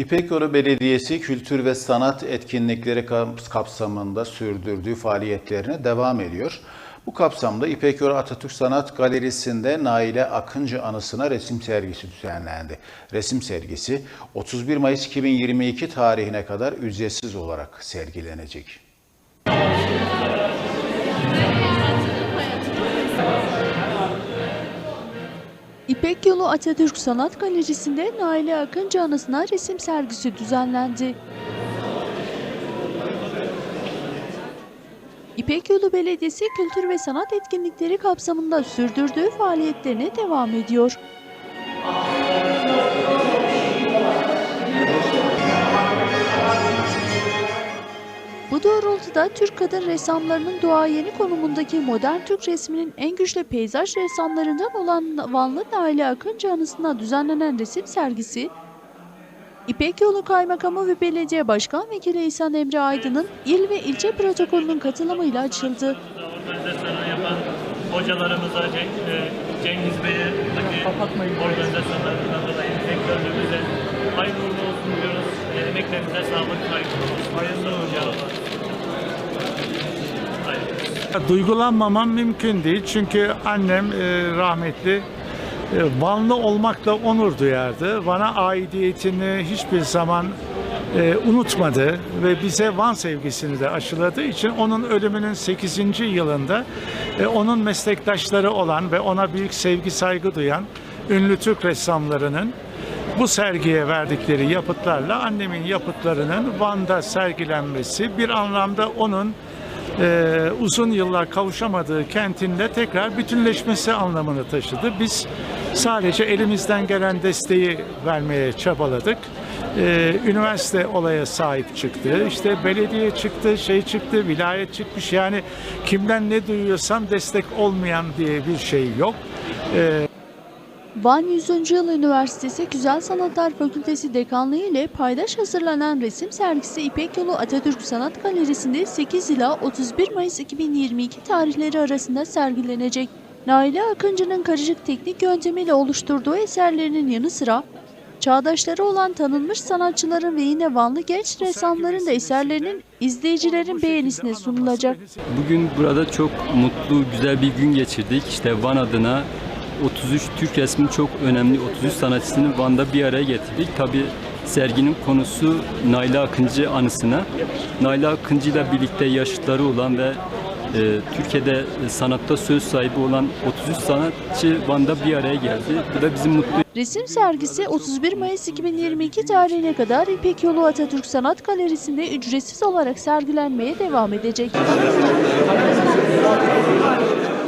İpek Yolu Belediyesi kültür ve sanat etkinlikleri kap- kapsamında sürdürdüğü faaliyetlerine devam ediyor. Bu kapsamda İpek Yolu Atatürk Sanat Galerisi'nde Naile Akıncı anısına resim sergisi düzenlendi. Resim sergisi 31 Mayıs 2022 tarihine kadar ücretsiz olarak sergilenecek. İpek Yolu Atatürk Sanat Galerisi'nde Naile Akıncı anısına resim sergisi düzenlendi. İpek Yolu Belediyesi kültür ve sanat etkinlikleri kapsamında sürdürdüğü faaliyetlerine devam ediyor. Bu doğrultuda Türk kadın ressamlarının duayeni konumundaki modern Türk resminin en güçlü peyzaj ressamlarından olan Vanlı Naile Akıncı anısına düzenlenen resim sergisi, İpek Yolu Kaymakamı ve Belediye Başkan Vekili İhsan Emre Aydın'ın il ve ilçe protokolünün katılımıyla açıldı. organizasyonu yapan hocalarımıza, Cengiz Bey'e, organizasyonlarından dolayı sektörümüze hayırlı uğurlu olsun diyoruz. E, Emeklerinize sağlık, hayırlı olsun. Hayırlı uğurlu Hayırlı. Duygulanmamam mümkün değil çünkü annem e, rahmetli e, Vanlı olmakla onur duyardı. Bana aidiyetini hiçbir zaman e, unutmadı ve bize Van sevgisini de aşıladığı için onun ölümünün 8. yılında e, onun meslektaşları olan ve ona büyük sevgi saygı duyan ünlü Türk ressamlarının bu sergiye verdikleri yapıtlarla annemin yapıtlarının Van'da sergilenmesi bir anlamda onun e, uzun yıllar kavuşamadığı kentinle tekrar bütünleşmesi anlamını taşıdı. Biz sadece elimizden gelen desteği vermeye çabaladık. E, üniversite olaya sahip çıktı. İşte belediye çıktı, şey çıktı, vilayet çıkmış. Yani kimden ne duyuyorsam destek olmayan diye bir şey yok. E, Van 100. Yıl Üniversitesi Güzel Sanatlar Fakültesi Dekanlığı ile paydaş hazırlanan resim sergisi İpek Yolu Atatürk Sanat Galerisi'nde 8 ila 31 Mayıs 2022 tarihleri arasında sergilenecek. Naile Akıncı'nın karışık teknik yöntemiyle oluşturduğu eserlerinin yanı sıra çağdaşları olan tanınmış sanatçıların ve yine Vanlı genç ressamların da eserlerinin izleyicilerin beğenisine sunulacak. Bugün burada çok mutlu, güzel bir gün geçirdik. İşte Van adına 33 Türk resmin çok önemli 33 sanatçısını Van'da bir araya getirdik. Tabi serginin konusu Naila Akıncı anısına. Naila Akıncı ile birlikte yaşıtları olan ve e, Türkiye'de sanatta söz sahibi olan 33 sanatçı Van'da bir araya geldi. Bu da bizi mutlu Resim sergisi 31 Mayıs 2022 tarihine kadar İpek Yolu Atatürk Sanat Galerisi'nde ücretsiz olarak sergilenmeye devam edecek.